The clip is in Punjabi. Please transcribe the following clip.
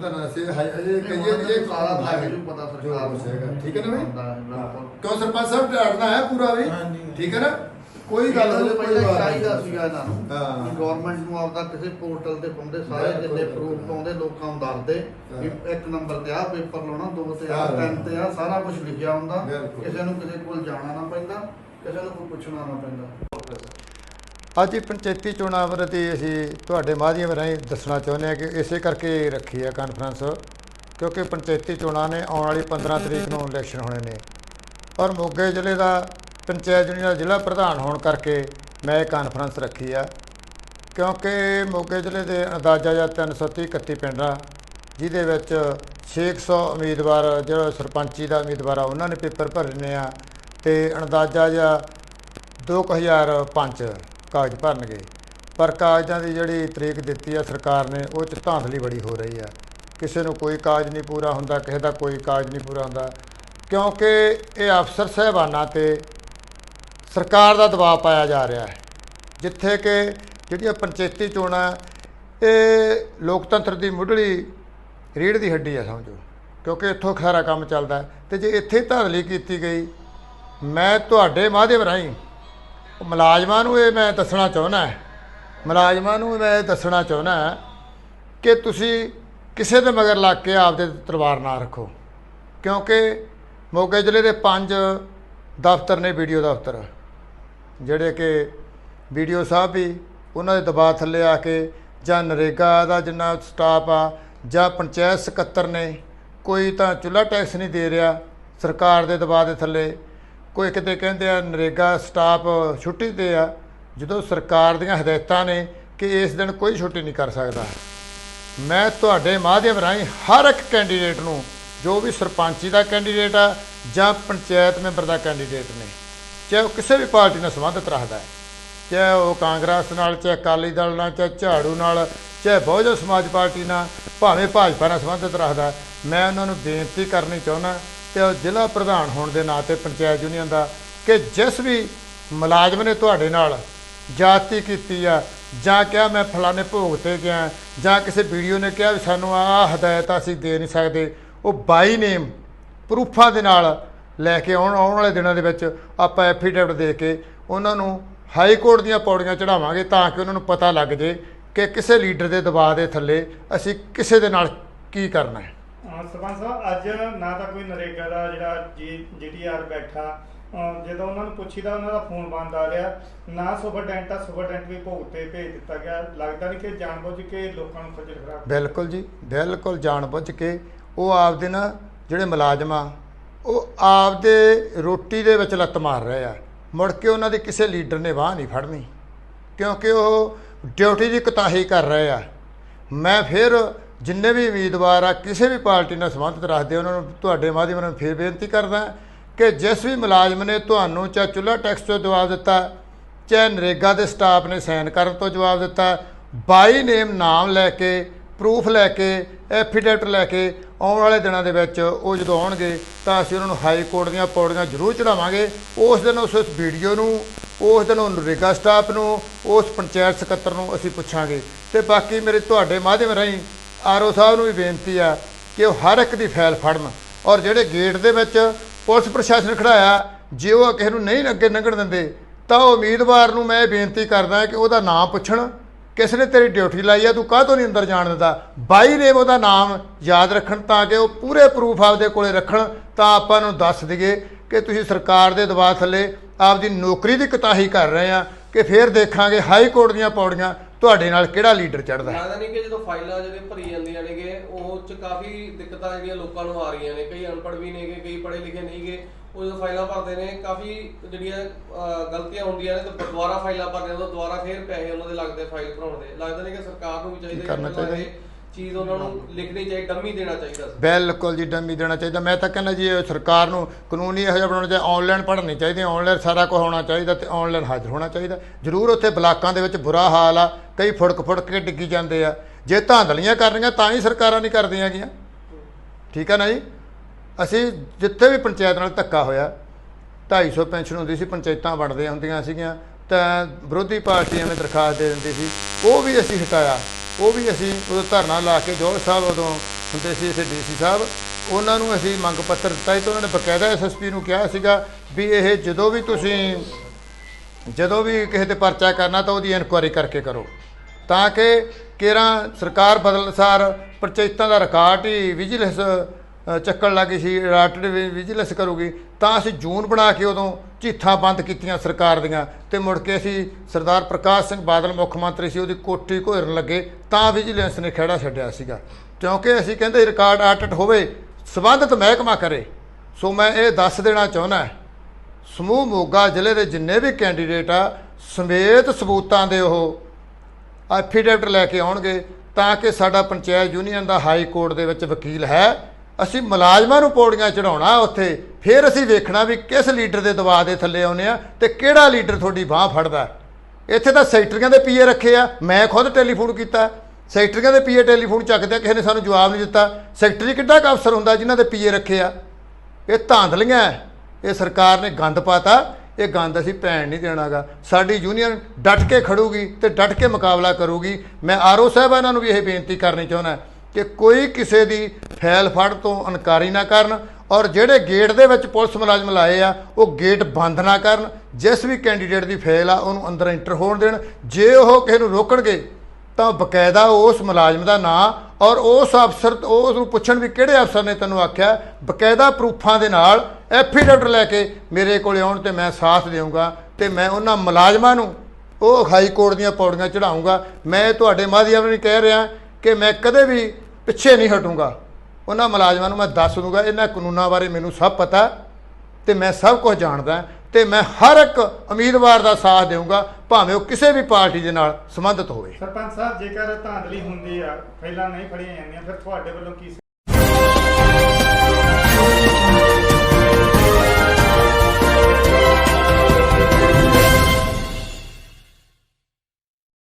ਤਾਂ ਨਾ ਸੇ ਹਜੇ ਕਹੀਏ ਨਹੀਂ ਇਹ ਸਾਰਾ ਲੱਗ ਹੈ। ਜੂ ਪਤਾ ਸਰਕਾਰ ਨੂੰ। ਹੈਗਾ ਠੀਕ ਹੈ ਨਾ ਹੈ, ਬਈ। ਕਿਉਂ ਸਰਪੰਚ ਸਾਹਿਬ ਡਰਨਾ ਹੈ ਪੂਰਾ ਵੀ। ਠੀਕ ਹੈ ਨਾ ਕੋਈ ਗੱਲ ਨਹੀਂ ਪਹਿਲਾਂ ਚਾਹੀਦਾ ਸੀਗਾ ਇਹਨਾਂ ਨੂੰ ਹਾਂ। ਕਿ ਗਵਰਨਮੈਂਟ ਨੂੰ ਆਪਦਾ ਕਿਸੇ ਪੋਰਟਲ ਤੇ ਪਾਉਂਦੇ ਸਾਰੇ ਜਿੰਨੇ। ਪ੍ਰੂਫ ਪਾਉਂਦੇ ਲੋਕਾਂ ਨੂੰ ਦੱਸਦੇ ਵੀ ਹਾਂ। ਇੱਕ ਨੰਬਰ ਤੇ ਆ ਪੇਪਰ ਲਾਉਣਾ ਦੋ ਤੇ ਆ ਹਾਂ। ਤਿੰਨ ਤੇ ਆ ਸਾਰਾ ਕੁਝ ਲਿਖਿਆ ਹੁੰਦਾ। ਕਿਸੇ ਨੂੰ ਕਿਸੇ ਕੋਲ ਜਾਣਾ ਨਾ ਪੈਂਦਾ ਕਿਸੇ ਨੂੰ ਕੋਈ ਪੁੱਛਣਾ ਨਾ ਪੈਂਦਾ ਅੱਜ ਹੀ ਪੰਚਾਇਤੀ ਚੋਣਾਂ ਬਾਰੇ ਅਸੀਂ ਤੁਹਾਡੇ ਮਾਧਿਅਮ ਰਾਹੀਂ ਦੱਸਣਾ ਚਾਹੁੰਦੇ ਹਾਂ ਕਿ ਇਸੇ ਕਰਕੇ ਰੱਖੀ ਹੈ ਕਾਨਫਰੰਸ ਕਿਉਂਕਿ ਪੰਚਾਇਤੀ ਚੋਣਾਂ ਨੇ ਆਉਣ ਵਾਲੀ 15 ਤਰੀਕ ਨੂੰ ਇਲੈਕਸ਼ਨ ਹੋਣੇ ਨੇ। ਔਰ ਮੋਗੇ ਜ਼ਿਲ੍ਹੇ ਦਾ ਪੰਚਾਇਤ ਯੂਨੀਅਨ ਦਾ ਜ਼ਿਲ੍ਹਾ ਪ੍ਰਧਾਨ ਹੋਣ ਕਰਕੇ ਮੈਂ ਇਹ ਕਾਨਫਰੰਸ ਰੱਖੀ ਆ, ਕਿਉਂਕਿ ਮੋਗੇ ਜ਼ਿਲ੍ਹੇ ਦੇ ਅੰਦਾਜ਼ਾ ਜਾਂ 330 31 ਪਿੰਡ ਆ ਜਿਹਦੇ ਵਿੱਚ 600 ਉਮੀਦਵਾਰ ਜਿਹੜਾ ਸਰਪੰਚੀ ਦਾ ਉਮੀਦਵਾਰ ਆ, ਉਹਨਾਂ ਨੇ ਪੇਪਰ ਭਰਨੇ ਆ ਤੇ ਅੰਦਾਜ਼ਾ ਜਾਂ 2000 ਪੰਚ ਕਾਗਜ਼ ਭਰਨਗੇ। ਪਰ ਕਾਗਜ਼ਾਂ ਦੀ ਜਿਹੜੀ ਤਰੀਕ ਦਿੱਤੀ ਆ ਸਰਕਾਰ ਨੇ, ਉਹ ਚ ਧਾਂਦਲੀ ਬੜੀ ਹੋ ਰਹੀ ਆ। ਕਿਸੇ ਨੂੰ ਕੋਈ ਕਾਗਜ਼ ਨਹੀਂ ਪੂਰਾ ਹੁੰਦਾ, ਕਿਸੇ ਦਾ ਕੋਈ ਕਾਜ ਨਹੀਂ ਪੂਰਾ ਹੁੰਦਾ। ਕਿਉਂਕਿ ਇਹ ਅਫਸਰ ਸਹਿਬਾਨਾਂ ਤੇ ਸਰਕਾਰ ਦਾ ਦਬਾਅ ਪਾਇਆ ਜਾ ਰਿਹਾ ਹੈ। ਜਿੱਥੇ ਕਿ ਜਿਹੜੀਆਂ ਪੰਚਾਇਤੀ ਚੋਣਾਂ ਇਹ ਲੋਕਤੰਤਰ ਦੀ ਮੁੱਢਲੀ ਰੀੜ ਦੀ ਹੱਡੀ ਆ, ਸਮਝੋ। ਕਿਉਂਕਿ ਇੱਥੋਂ ਸਾਰਾ ਕੰਮ ਚੱਲਦਾ ਹੈ। ਤੇ ਜੇ ਇੱਥੇ ਧਾਂਦਲੀ ਕੀਤੀ ਗਈ, ਮੈਂ ਤੁਹਾਡੇ ਮਾਧਿਅਮ ਰਾਹੀਂ ਮੁਲਾਜ਼ਮਾਂ ਨੂੰ ਇਹ ਮੈਂ ਦੱਸਣਾ ਚਾਹੁੰਦਾ ਮੁਲਾਜ਼ਮਾਂ ਨੂੰ ਮੈਂ ਇਹ ਦੱਸਣਾ ਚਾਹੁੰਦਾ ਕਿ ਤੁਸੀਂ ਕਿਸੇ ਦੇ ਮਗਰ ਲੱਗ ਕੇ ਆਪਦੇ ਤਲਵਾਰ ਨਾ ਰੱਖੋ। ਕਿਉਂਕਿ ਮੋਗੇ ਜ਼ਿਲ੍ਹੇ ਦੇ ਪੰਜ ਦਫ਼ਤਰ ਨੇ ਵੀਡੀਓ ਦਫ਼ਤਰ। ਜਿਹੜੇ ਕਿ ਵੀਡੀਓ ਸਾਹਿਬ ਵੀ ਉਹਨਾਂ ਦੇ ਦਬਾਅ ਥੱਲੇ ਆ ਕੇ ਜਾਂ ਨਰੇਗਾ ਦਾ ਜਿੰਨਾ ਸਟਾਫ ਆ ਜਾਂ ਪੰਚਾਇਤ ਸਕੱਤਰ ਨੇ ਕੋਈ ਤਾਂ ਚੁੱਲ੍ਹਾ ਟੈਕਸ ਨਹੀਂ ਦੇ ਰਿਹਾ ਸਰਕਾਰ ਦੇ ਦਬਾਅ ਦੇ ਥੱਲੇ। ਕੋਈ ਕਿਤੇ ਕਹਿੰਦੇ ਆ, ਨਰੇਗਾ ਸਟਾਫ ਛੁੱਟੀ ਤੇ ਆ, ਜਦੋਂ ਸਰਕਾਰ ਦੀਆਂ ਹਦਾਇਤਾਂ ਨੇ ਕਿ ਇਸ ਦਿਨ ਕੋਈ ਛੁੱਟੀ ਨਹੀਂ ਕਰ ਸਕਦਾ। ਮੈਂ ਤੁਹਾਡੇ ਮਾਧਿਅਮ ਰਾਹੀਂ ਹਰ ਇੱਕ ਕੈਂਡੀਡੇਟ ਨੂੰ, ਜੋ ਵੀ ਸਰਪੰਚੀ ਦਾ ਕੈਂਡੀਡੇਟ ਆ ਜਾਂ ਪੰਚਾਇਤ ਮੈਂਬਰ ਦਾ ਕੈਂਡੀਡੇਟ ਨੇ, ਚਾਹੇ ਉਹ ਕਿਸੇ ਵੀ ਪਾਰਟੀ ਨਾਲ ਸੰਬੰਧਿਤ ਰੱਖਦਾ ਹੈ, ਚਾਹੇ ਉਹ ਕਾਂਗਰਸ ਨਾਲ, ਚਾਹੇ ਅਕਾਲੀ ਦਲ ਨਾਲ, ਚਾਹੇ ਝਾੜੂ ਨਾਲ, ਚਾਹੇ ਬਹੁਜਨ ਸਮਾਜ ਪਾਰਟੀ ਨਾਲ, ਭਾਵੇਂ ਭਾਜਪਾ ਨਾਲ ਸੰਬੰਧਿਤ ਰੱਖਦਾ ਮੈਂ ਉਹਨਾਂ ਨੂੰ ਬੇਨਤੀ ਕਰਨੀ ਚਾਹੁੰਦਾ ਜ਼ਿਲ੍ਹਾ ਪ੍ਰਧਾਨ ਹੋਣ ਦੇ ਨਾਤੇ ਪੰਚਾਇਤ ਯੂਨੀਅਨ ਦਾ ਕਿ ਜਿਸ ਵੀ ਮੁਲਾਜ਼ਮ ਨੇ ਤੁਹਾਡੇ ਨਾਲ ਜਾਤੀ ਕੀਤੀ ਆ, ਜਾਂ ਕਿਹਾ ਮੈਂ ਫਲਾਣੇ ਭੋਗ ਤੇ ਗਿਆ, ਜਾਂ ਕਿਸੇ ਵੀਡੀਓ ਨੇ ਕਿਹਾ ਵੀ ਸਾਨੂੰ ਆਹ ਹਦਾਇਤ ਅਸੀਂ ਦੇ ਨਹੀਂ ਸਕਦੇ, ਉਹ ਬਾਈ ਨੇਮ ਪ੍ਰੂਫਾਂ ਦੇ ਨਾਲ ਲੈ ਕੇ ਆਉਣ ਆਉਣ ਵਾਲੇ ਦਿਨਾਂ ਦੇ ਵਿੱਚ ਆਪਾਂ ਐਫੀਡੇਵਿਟ ਦੇ ਕੇ ਉਹਨਾਂ ਨੂੰ ਹਾਈ ਕੋਰਟ ਦੀਆਂ ਪੌੜੀਆਂ ਚੜਾਵਾਂਗੇ ਤਾਂ ਕਿ ਉਹਨਾਂ ਨੂੰ ਪਤਾ ਲੱਗ ਜੇ ਕਿ ਕਿਸੇ ਲੀਡਰ ਦੇ ਦਬਾਅ ਦੇ ਥੱਲੇ ਅਸੀਂ ਕਿਸੇ ਦੇ ਨਾਲ ਕੀ ਕਰਨਾ ਹੈ। ਸਰਪੰਚ ਸਾਹਿਬ, ਅੱਜ ਨਾ ਤਾਂ ਕੋਈ ਨਰੇਗਾ ਦਾ ਜਿਹੜਾ ਜੀ ਬੈਠਾ ਜਦੋਂ ਉਹਨਾਂ ਨੂੰ ਪੁੱਛੀਦਾ, ਉਹਨਾਂ ਦਾ ਫੋਨ ਬੰਦ ਆ ਰਿਹਾ। ਨਾ ਸੁਪਰਡੈਂਟ ਆ, ਸੁਪਰਡੈਂਟ ਵੀ ਭੋਗ ਤੇ ਭੇਜ ਦਿੱਤਾ ਗਿਆ। ਲੱਗਦਾ ਨਹੀਂ ਕਿ ਜਾਣਬੁੱਝ ਕੇ ਲੋਕਾਂ ਨੂੰ ਖੱਜਲ ਖਰਾਬ ਬਿਲਕੁਲ ਜੀ, ਬਿਲਕੁਲ ਜਾਣਬੁੱਝ ਕੇ। ਉਹ ਆਪਦੇ ਨਾ ਜਿਹੜੇ ਮੁਲਾਜ਼ਮ ਆ, ਉਹ ਆਪਦੇ ਰੋਟੀ ਦੇ ਵਿੱਚ ਲੱਤ ਮਾਰ ਰਹੇ ਆ। ਮੁੜ ਕੇ ਉਹਨਾਂ ਦੇ ਕਿਸੇ ਲੀਡਰ ਨੇ ਬਾਹ ਨਹੀਂ ਫੜਨੀ। ਕਿਉਂਕਿ ਉਹ ਡਿਊਟੀ ਦੀ ਕੁਤਾਹੀ ਕਰ ਰਹੇ ਆ। ਮੈਂ ਫਿਰ ਜਿੰਨੇ ਵੀ ਉਮੀਦਵਾਰ ਆ, ਕਿਸੇ ਵੀ ਪਾਰਟੀ ਨਾਲ ਸੰਬੰਧਿਤ ਰੱਖਦੇ ਉਹਨਾਂ ਨੂੰ ਤੁਹਾਡੇ ਮਾਧਿਅਮ ਨਾਲ ਫਿਰ ਬੇਨਤੀ ਕਰਦਾ ਕਿ ਜਿਸ ਵੀ ਮੁਲਾਜ਼ਮ ਨੇ ਤੁਹਾਨੂੰ ਚਾਹੇ ਚੁੱਲ੍ਹਾ ਟੈਕਸ ਤੋਂ ਜਵਾਬ ਦਿੱਤਾ, ਚਾਹੇ ਨਰੇਗਾ ਦੇ ਸਟਾਫ ਨੇ ਸਾਈਨ ਕਰਨ ਤੋਂ ਜਵਾਬ ਦਿੱਤਾ, ਬਾਈ ਨੇਮ ਨਾਮ ਲੈ ਕੇ, ਪ੍ਰੂਫ ਲੈ ਕੇ, ਐਫੀਡੇਵਿਟ ਲੈ ਕੇ ਆਉਣ ਵਾਲੇ ਦਿਨਾਂ ਦੇ ਵਿੱਚ ਉਹ ਜਦੋਂ ਆਉਣਗੇ ਤਾਂ ਅਸੀਂ ਉਹਨਾਂ ਨੂੰ ਹਾਈ ਕੋਰਟ ਦੀਆਂ ਪੌੜੀਆਂ ਜ਼ਰੂਰ ਚੜਾਵਾਂਗੇ ਉਸ ਦਿਨ ਉਸ ਉਸ ਵੀਡੀਓ ਨੂੰ, ਉਸ ਦਿਨ ਉਹ ਨਰੇਗਾ ਸਟਾਫ ਨੂੰ, ਉਸ ਪੰਚਾਇਤ ਸਕੱਤਰ ਨੂੰ ਅਸੀਂ ਪੁੱਛਾਂਗੇ। ਤੇ ਬਾਕੀ ਮੇਰੇ ਤੁਹਾਡੇ ਮਾਧਿਅਮ ਰਾਹੀਂ ਆਰਓ ਸਾਹਿਬ ਨੂੰ ਵੀ ਬੇਨਤੀ ਆ ਕਿ ਉਹ ਹਰ ਇੱਕ ਦੀ ਫਾਈਲ ਫੜਨ ਔਰ ਜਿਹੜੇ ਗੇਟ ਦੇ ਵਿੱਚ ਪੁਲਿਸ ਪ੍ਰਸ਼ਾਸਨ ਖੜਾਇਆ, ਜੇ ਉਹ ਕਿਸੇ ਨੂੰ ਨਹੀਂ ਅੱਗੇ ਲੰਘਣ ਦਿੰਦੇ, ਤਾਂ ਉਹ ਉਮੀਦਵਾਰ ਨੂੰ ਮੈਂ ਇਹ ਬੇਨਤੀ ਕਰਦਾ ਕਿ ਉਹਦਾ ਨਾਮ ਪੁੱਛਣ, ਕਿਸ ਨੇ ਤੇਰੀ ਡਿਊਟੀ ਲਾਈ ਆ, ਤੂੰ ਕਾਹ ਤੋਂ ਨਹੀਂ ਅੰਦਰ ਜਾਣ ਦਿੰਦਾ? ਬਾਈ ਨੇਮ ਉਹਦਾ ਨਾਮ ਯਾਦ ਰੱਖਣ ਤਾਂ ਕਿ ਉਹ ਪੂਰੇ ਪ੍ਰੂਫ ਆਪਦੇ ਕੋਲੇ ਰੱਖਣ, ਤਾਂ ਆਪਾਂ ਨੂੰ ਦੱਸ ਦਈਏ ਕਿ ਤੁਸੀਂ ਸਰਕਾਰ ਦੇ ਦਬਾਅ ਥੱਲੇ ਆਪਦੀ ਨੌਕਰੀ ਦੀ ਕਤਾਹੀ ਕਰ ਰਹੇ ਆ ਕਿ ਫਿਰ ਦੇਖਾਂਗੇ ਹਾਈ ਕੋਰਟ ਦੀਆਂ ਪੌੜੀਆਂ ਤੁਹਾਡੇ ਨਾਲ ਕਿਹੜਾ ਲੀਡਰ ਚੜਦਾ ਲੱਗਦਾ ਨਹੀਂ ਕਿ ਜਦੋਂ ਫਾਈਲਾਂ ਜਿਹੜੇ ਭਰੀ ਜਾਂਦੀਆਂ ਨੇਗੇ ਉਹ ਚ ਕਾਫੀ ਦਿੱਕਤਾਂ ਜਿਹੜੀਆਂ ਲੋਕਾਂ ਨੂੰ ਆ ਰਹੀਆਂ ਨੇ। ਕਈ ਅਨਪੜ੍ਹ ਵੀ ਨੇਗੇ ਕਈ ਪੜ੍ਹੇ ਲਿਖੇ ਨਹੀਂਗੇ ਉਹ ਜਦੋਂ ਫਾਈਲਾਂ ਭਰਦੇ ਨੇ ਕਾਫੀ ਜਿਹੜੀਆਂ ਅਹ, ਗਲਤੀਆਂ ਹੁੰਦੀਆਂ ਨੇ ਤੇ ਦੁਬਾਰਾ ਫਾਈਲਾਂ ਭਰਦੇ ਨੇ ਤਾਂ ਦੁਬਾਰਾ ਫੇਰ ਪੈਸੇ ਉਹਨਾਂ ਦੇ ਲੱਗਦੇ ਫਾਈਲ ਭਰਾਉਣ ਦੇ। ਲੱਗਦਾ ਨਹੀਂ ਕਿ ਸਰਕਾਰ ਨੂੰ ਵੀ ਚਾਹੀਦਾ ਕਿ ਕਰਨਾ ਪਹਿਲਾਂ ਚਾਹੀਦਾ ਇਹ ਚੀਜ਼ ਉਹਨਾਂ ਨੂੰ ਲਿਖਣੀ ਚਾਹੀਦੀ ਡੰਮੀ ਦੇਣਾ ਚਾਹੀਦਾ ਸੀ। ਬਿਲਕੁਲ ਜੀ ਡੰਮੀ ਦੇਣਾ ਚਾਹੀਦਾ। ਮੈਂ ਤਾਂ ਕਹਿੰਦਾ ਜੀ ਇਹ ਸਰਕਾਰ ਨੂੰ ਕਾਨੂੰਨੀ ਇਹੋ ਜਿਹਾ ਬਣਾਉਣਾ ਚਾਹੀਦਾ ਆਨਲਾਈਨ ਪੜ੍ਹਨੀ ਚਾਹੀਦੀ ਆਨਲਾਈਨ ਸਾਰਾ ਕੁਝ ਹੋਣਾ ਚਾਹੀਦਾ ਤੇ ਆਨਲਾਈਨ ਹਾਜ਼ਰ ਹੋਣਾ ਚਾਹੀਦਾ। ਜ਼ਰੂਰ ਉੱਥੇ ਬਲਾਕਾਂ ਦੇ ਵਿੱਚ ਬੁਰਾ ਹਾਲ ਆ ਕਈ ਫੁੜਕ ਫੁੜਕ ਕੇ ਡਿੱਗੀ ਜਾਂਦੇ ਆ। ਜੇ ਧਾਂਦਲੀਆਂ ਕਰਨੀਆਂ ਤਾਂ ਹੀ ਸਰਕਾਰਾਂ ਨਹੀਂ ਕਰਦੀਆਂ ਗੀਆਂ ਠੀਕ ਹੈ ਨਾ ਜੀ? ਅਸੀਂ ਜਿੱਥੇ ਵੀ ਪੰਚਾਇਤ ਨਾਲ ਧੱਕਾ ਹੋਇਆ 250 ਪੈਨਸ਼ਨ ਹੁੰਦੀ ਸੀ, ਪੰਚਾਇਤਾਂ ਬਣਦੀਆਂ ਹੁੰਦੀਆਂ ਸੀਗੀਆਂ, ਤਾਂ ਵਿਰੋਧੀ ਪਾਰਟੀਆਂ ਨੇ ਦਰਖਾਸਤ ਦੇ ਦਿੰਦੀ ਸੀ, ਉਹ ਵੀ ਅਸੀਂ ਹਟਾਇਆ। ਉਹ ਵੀ ਅਸੀਂ ਉਦੋਂ ਧਰਨਾ ਲਾ ਕੇ ਜੋੜ ਸਾਹਿਬ ਉਦੋਂ ਹੁੰਦੇ ਸੀ ਇਥੇ ਡੀਸੀ ਸਾਹਿਬ, ਉਹਨਾਂ ਨੂੰ ਅਸੀਂ ਮੰਗ ਪੱਤਰ ਦਿੱਤਾ ਸੀ ਤੇ ਉਹਨਾਂ ਨੇ ਬਕਾਇਦਾ ਐਸਐਸਪੀ ਨੂੰ ਕਿਹਾ ਸੀਗਾ ਵੀ ਇਹ ਜਦੋਂ ਵੀ ਤੁਸੀਂ ਜਦੋਂ ਵੀ ਕਿਸੇ ਤੇ ਪਰਚਾ ਕਰਨਾ ਤਾਂ ਉਹਦੀ ਇਨਕੁਆਇਰੀ ਕਰਕੇ ਕਰੋ। ਤਾਂ ਕਿ ਕੇਰਾਂ ਸਰਕਾਰ ਬਦਲਸਾਰ ਪੰਚਾਇਤਾਂ ਦਾ ਰਿਕਾਰਡ ਹੀ ਵਿਜੀਲੈਂਸ ਅ, ਚੱਕਣ ਲੱਗੀ ਸੀ ਰਾਟਡ ਵਿਜੀਲੈਂਸ ਕਰੂਗੀ ਤਾਂ ਅਸੀਂ ਜੂਨ ਬਣਾ ਕੇ ਉਦੋਂ ਝੀਠਾਂ ਬੰਦ ਕੀਤੀਆਂ ਸਰਕਾਰ ਦੀਆਂ ਤੇ ਮੁੜ ਕੇ ਅਸੀਂ ਸਰਦਾਰ ਪ੍ਰਕਾਸ਼ ਸਿੰਘ ਬਾਦਲ ਮੁੱਖ ਮੰਤਰੀ ਸੀ ਉਹਦੀ ਕੋਠੀ ਘੋਰਨ ਲੱਗੇ ਤਾਂ ਵਿਜੀਲੈਂਸ ਨੇ ਖਹਿੜਾ ਛੱਡਿਆ ਸੀਗਾ। ਕਿਉਂਕਿ ਅਸੀਂ ਕਹਿੰਦੇ ਰਿਕਾਰਡ ਆਡਿਟ ਹੋਵੇ ਸਬੰਧਤ ਮਹਿਕਮਾ ਕਰੇ। ਸੋ ਮੈਂ ਇਹ ਦੱਸ ਦੇਣਾ ਚਾਹੁੰਦਾ। ਸਮੂਹ ਮੋਗਾ ਜ਼ਿਲ੍ਹੇ ਦੇ ਜਿੰਨੇ ਵੀ ਕੈਂਡੀਡੇਟ ਆ ਸਮੇਤ ਸਬੂਤਾਂ ਦੇ ਉਹ ਐਫੀਡੇਵਿਟ ਲੈ ਕੇ ਆਉਣਗੇ ਤਾਂ ਕਿ ਸਾਡਾ ਪੰਚਾਇਤ ਯੂਨੀਅਨ ਦਾ ਹਾਈ ਕੋਰਟ ਦੇ ਵਿੱਚ ਵਕੀਲ ਹੈ। ਅਸੀਂ ਮੁਲਾਜ਼ਮਾਂ ਨੂੰ ਪੌੜੀਆਂ ਚੜਾਉਣਾ ਉੱਥੇ ਫਿਰ ਅਸੀਂ ਵੇਖਣਾ ਵੀ ਕਿਸ ਲੀਡਰ ਦੇ ਦਬਾਅ ਦੇ ਥੱਲੇ ਆਉਨੇ ਆ ਤੇ ਕਿਹੜਾ ਲੀਡਰ ਤੁਹਾਡੀ ਬਾਹ ਫੜਦਾ। ਇੱਥੇ ਤਾਂ ਸੈਕਟਰੀਆਂ ਦੇ ਪੀਏ ਰੱਖੇ ਆ ਮੈਂ ਖੁਦ ਟੈਲੀਫੋਨ ਕੀਤਾ। ਸੈਕਟਰੀਆਂ ਦੇ ਪੀਏ ਟੈਲੀਫੋਨ ਚੱਕਦੇ ਆ, ਕਿਸੇ ਨੇ ਸਾਨੂੰ ਜਵਾਬ ਨਹੀਂ ਦਿੱਤਾ। ਸੈਕਟਰੀ ਕਿੱਡਾ ਕੁ ਅਫਸਰ ਹੁੰਦਾ ਜਿਨ੍ਹਾਂ ਦੇ ਪੀਏ ਰੱਖੇ ਆ। ਇਹ ਧਾਂਦਲੀਆਂ ਇਹ ਸਰਕਾਰ ਨੇ ਗੰਦ ਪਾਤਾ, ਇਹ ਗੰਦ ਅਸੀਂ ਪੈਣ ਨਹੀਂ ਦੇਣਾਗਾ। ਸਾਡੀ ਯੂਨੀਅਨ ਡਟ ਕੇ ਖੜੂਗੀ ਤੇ ਡਟ ਕੇ ਮੁਕਾਬਲਾ ਕਰੂਗੀ। ਮੈਂ ਆਰਓ ਸਾਹਿਬਾਨਾਂ ਨੂੰ ਵੀ ਇਹ ਬੇਨਤੀ ਕਰਨੀ ਚਾਹੁੰਦਾ ਕਿ ਕੋਈ ਕਿਸੇ ਦੀ ਫੈਲ ਫੜ ਤੋਂ ਇਨਕਾਰੀ ਨਾ ਕਰਨ ਔਰ ਜਿਹੜੇ ਗੇਟ ਦੇ ਵਿੱਚ ਪੁਲਿਸ ਮੁਲਾਜ਼ਮ ਲਾਏ ਆ, ਉਹ ਗੇਟ ਬੰਦ ਨਾ ਕਰਨ। ਜਿਸ ਵੀ ਕੈਂਡੀਡੇਟ ਦੀ ਫੈਲ ਆ, ਉਹਨੂੰ ਅੰਦਰ ਐਂਟਰ ਹੋਣ ਦੇਣ। ਜੇ ਉਹ ਕਿਸੇ ਨੂੰ ਰੋਕਣਗੇ, ਤਾਂ ਬਕਾਇਦਾ ਉਸ ਮੁਲਾਜ਼ਮ ਦਾ ਨਾਂ ਔਰ ਉਸ ਅਫਸਰ, ਉਸ ਨੂੰ ਪੁੱਛਣ ਵੀ ਕਿਹੜੇ ਅਫਸਰ ਨੇ ਤੈਨੂੰ ਆਖਿਆ, ਬਕਾਇਦਾ ਪ੍ਰੂਫਾਂ ਦੇ ਨਾਲ ਐਫੀਡੇਵਿਟ ਲੈ ਕੇ ਮੇਰੇ ਕੋਲੇ ਆਉਣ ਤੇ ਮੈਂ ਸਾਥ ਦੇਵਾਂਗਾ ਤੇ ਮੈਂ ਉਹਨਾਂ ਮੁਲਾਜ਼ਮਾਂ ਨੂੰ ਉਹ ਹਾਈ ਕੋਰਟ ਦੀਆਂ ਪੌੜੀਆਂ ਚੜਾਉਂਗਾ ਮੈਂ ਤੁਹਾਡੇ ਮਾਧਿਅਮ ਨਾਲ ਕਹਿ ਰਿਹਾ ਕਿ ਮੈਂ ਕਦੇ ਵੀ ਪਿੱਛੇ ਨਹੀਂ ਹਟੂੰਗਾ। ਉਹਨਾਂ ਮੁਲਾਜ਼ਮਾਂ ਨੂੰ ਮੈਂ ਦੱਸ ਦੂੰਗਾ ਇਹਨਾਂ ਕਾਨੂੰਨਾਂ ਬਾਰੇ ਮੈਨੂੰ ਸਭ ਪਤਾ ਤੇ ਮੈਂ ਸਭ ਕੁਝ ਜਾਣਦਾ ਤੇ ਮੈਂ ਹਰ ਇੱਕ ਉਮੀਦਵਾਰ ਦਾ ਸਾਥ ਦੇਵਾਂਗਾ ਭਾਵੇਂ ਉਹ ਕਿਸੇ ਵੀ ਪਾਰਟੀ ਦੇ ਨਾਲ ਸੰਬੰਧਿਤ ਹੋਵੇ। ਸਰਪੰਚ ਸਾਹਿਬ, ਜੇਕਰ ਧਾਂਦਲੀ ਹੁੰਦੀ ਆ, ਪਹਿਲਾਂ ਨਹੀਂ ਫੜੀਆਂ ਜਾਂਦੀਆਂ, ਫਿਰ ਤੁਹਾਡੇ ਵੱਲੋਂ ਕੀ